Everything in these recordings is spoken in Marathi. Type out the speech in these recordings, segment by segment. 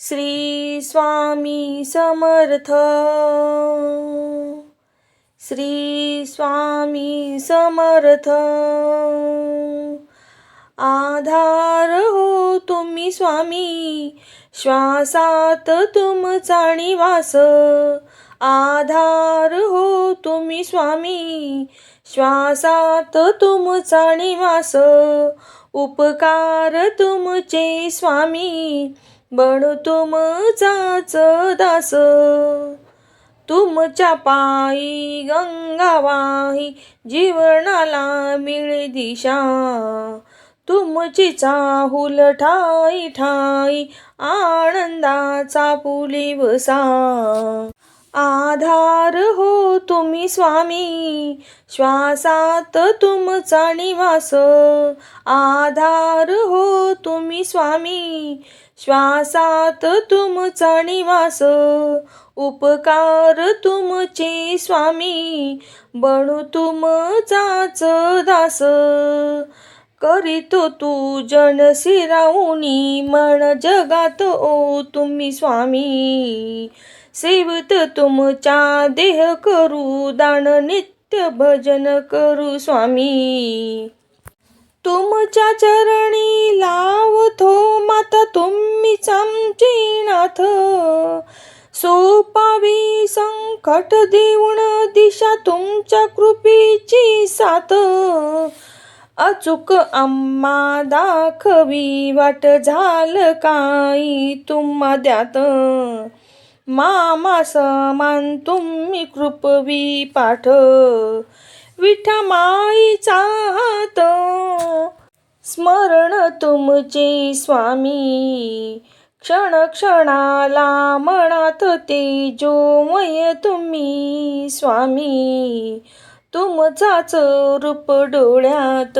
श्री स्वामी समर्थ. श्री स्वामी समर्थ. आधार हो तुम्ही स्वामी श्वासात तुमचा निवास. आधार हो तुम्ही स्वामी श्वासात तुमचा निवास. उपकार तुमचे स्वामी बण तुमचाच दास. तुमच्या पायी गंगावाही जीवनाला मिळ दिशा. तुमची चाहुल ठाई ठाई आनंदाचा पुली वसा. आधार हो तुम्ही स्वामी श्वासात तुमचा निवास. आधार हो तुम्ही स्वामी श्वासात तुमचा निवास. उपकार तुमचे स्वामी बनू तुमचाच दास. करीतो तू जन मन जगात ओ तुम्ही स्वामी. सेवत तुमच्या देह करू दान नित्य भजन करू स्वामी. तुमच्या चरणी लावतो माता तुम्हीच आमचे नाथ. सोपावी संकट देऊन दिशा तुमच्या कृपेची साथ. अचूक आम्हा दाखवी वाट झालं काही तुम्हा द्यात. मामा समान तुम्ही कृपवी पाठ. विठा माईचा हात. स्मरण तुमचे स्वामी. क्षण क्षणाला मनात तेजोमय तुम्ही स्वामी. तुमचाच रूप डोळ्यात.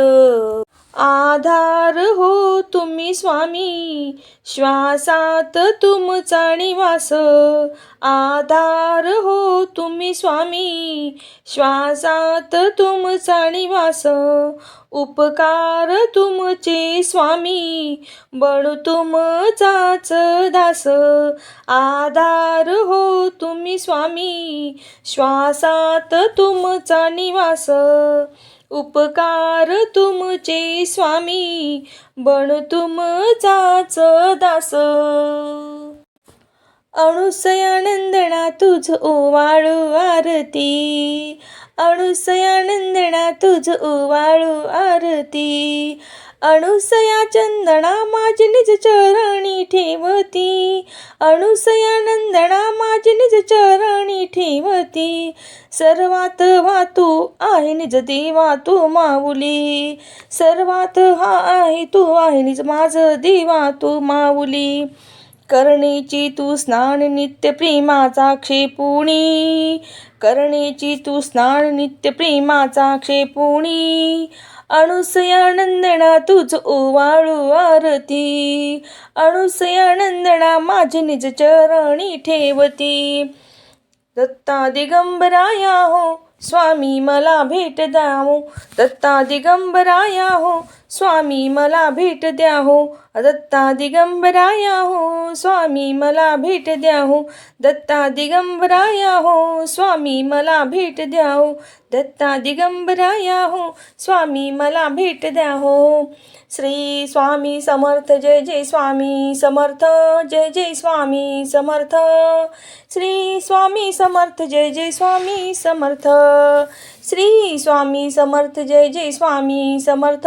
आधार हो तुम्ही स्वामी. श्वासात तुमचा निवास. आधार हो तुम्ही स्वामी. श्वासात तुमचा निवास. उपकार तुमचे स्वामी. बणू तुमचाच दास. आधार हो तुम्ही स्वामी. श्वासात तुमचा निवास. उपकार तुमचे स्वामी बण तुमचाच दास. अणुसयानंदना तुझ ओवाळू आरती अणुसयानंदना तुझ ओवाळू आरती अणुसया चंदना माझ निज चरणी ठेवती अणुसयानंदना माझ निज चरणी ठेवती. सर्वात वातू आहे निज देवा तू माऊली. सर्वात हा आहे तू आहे निज माझ देवा तू माऊली. करणेची तू स्नान नित्य प्रेमाचा क्षेपुणी. करणेची तू स्नान नित्य प्रेमाचा क्षेपुणी. अणुसयानंदना तुझ ओवाळू आरती. अणुसयानंदना माझे निज चरणी ठेवती. दत्ता दिगंबराया हो स्वामी मला भेट द्यावो. दत्ता दिगंबराया हो स्वामी मला भेट द्या हो दत्ता दिगंबराया हो स्वामी मला भेट द्या हो दत्ता दिगंबराया हो स्वामी मला भेट द्या हो दत्ता दिगंबराया हो स्वामी मला भेट द्या हो श्री स्वामी समर्थ जय जय स्वामी समर्थ जय जय स्वामी समर्थ. श्री स्वामी समर्थ जय जय स्वामी समर्थ. श्री स्वामी समर्थ जय जय स्वामी समर्थ.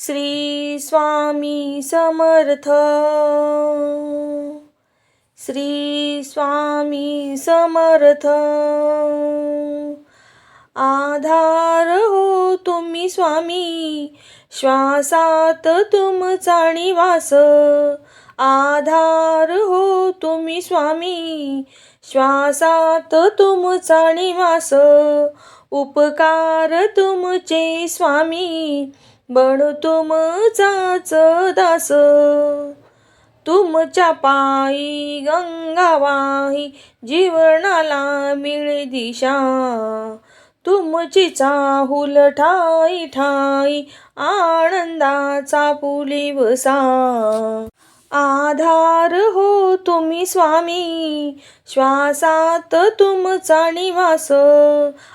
श्री स्वामी समर्थ. श्री स्वामी समर्थ. आधार हो तुम्ही स्वामी श्वासात तुमचा निवास. आधार हो तुम्ही स्वामी श्वासात तुमचा निवास. उपकार तुमचे स्वामी बण तुमचाच दास. तुमच्या पायी गंगावाही जीवनाला मिळे दिशा. तुमची चाहुल ठाई ठाई आनंदाचा पुली वसा. आधार हो तुम्ही स्वामी. श्वासात तुमचा निवास.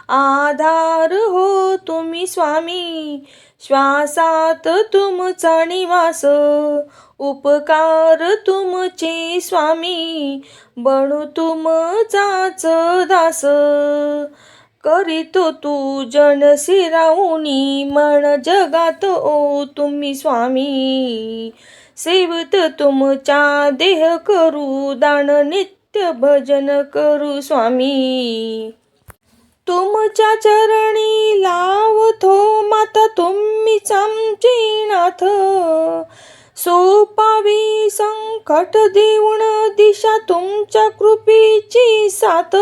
आधार हो तुम्ही स्वामी. श्वासात तुमचा निवास. उपकार तुमचे स्वामी. बनू तुमचाच दास. करीतो तू जन सिरावणी मन जगात ओ तुम्ही स्वामी. सेवत तुमच्या देह करू दान नित्य भजन करू स्वामी. तुमच्या चरणी लावतो माता तुम्हीच आमचे नाथ. सोपावी संकट देऊन दिशा तुमच्या कृपेची साथ.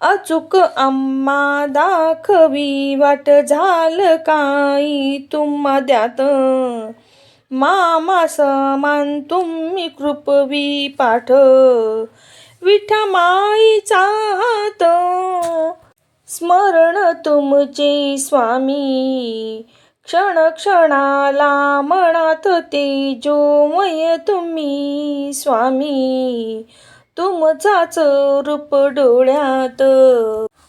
अचूक आम्हा दाखवी वाट झालं काही तुम्हा द्यात. मामा समान तुम्ही कृपवी पाठ. विठा माईचा हात स्मरण तुमचे स्वामी. क्षण क्षणाला मनात तेजोमय तुम्ही स्वामी. तुमचाच रूप डोळ्यात.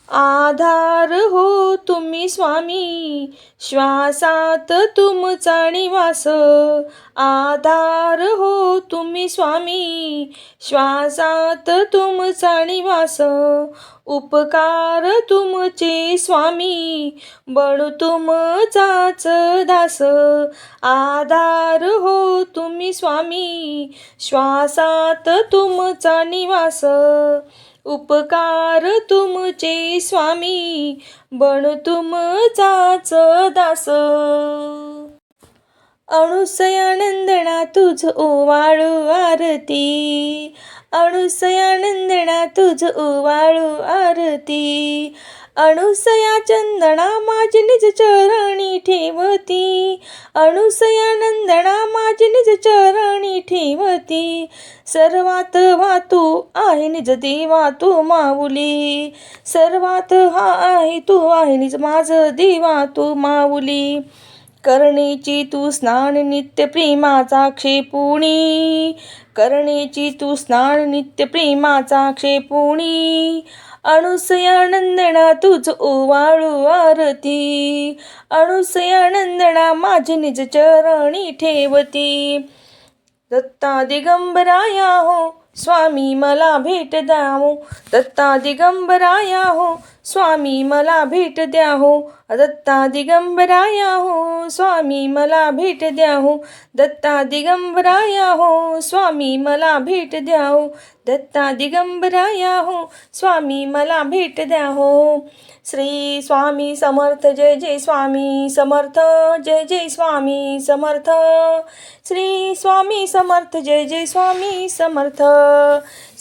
आधार हो तुम्ही स्वामी. श्वासात तुमचा निवास. आधार हो तुम्ही स्वामी. श्वासात तुमचा निवास. उपकार तुमचे स्वामी. बण तुमचाच दास. आधार हो तुम्ही स्वामी. श्वासात तुमचा निवास. उपकार तुमचे स्वामी बण तुमचाच दास. अणुसयानंदना तुझ ओवाळू आरती अणुसयानंदना तुझ ओवाळू आरती अणुसया चंदना माझी निज चरणी ठेवती. अणुसया नंदना माझी निज चरणी ठेवती. सर्वात वातू आहे निज देवा तू माऊली. सर्वात हा आहे तू आहे निज माझ देवा तू माऊली. करणेची तू स्नान नित्य प्रेमाचा क्षेपुणी. करणेची तू स्नान नित्य प्रेमाचा क्षेपुणी. अणुसयानंदना तुझ ओवाळू आरती अणुसयानंदना माझे निज चरणी ठेवती दत्ता दिगंबराया हो स्वामी मला भेट द्यावो दत्ता दिगंबराया हो स्वामी मला भेट द्या हो दत्ता दिगंबराया हो स्वामी मला भेट द्या हो दत्ता दिगंबराया हो स्वामी मला भेट द्या हो दत्ता दिगंबराया हो स्वामी मला भेट द्या हो श्री स्वामी समर्थ जय जय स्वामी समर्थ जय जय स्वामी समर्थ. श्री स्वामी समर्थ जय जय स्वामी समर्थ.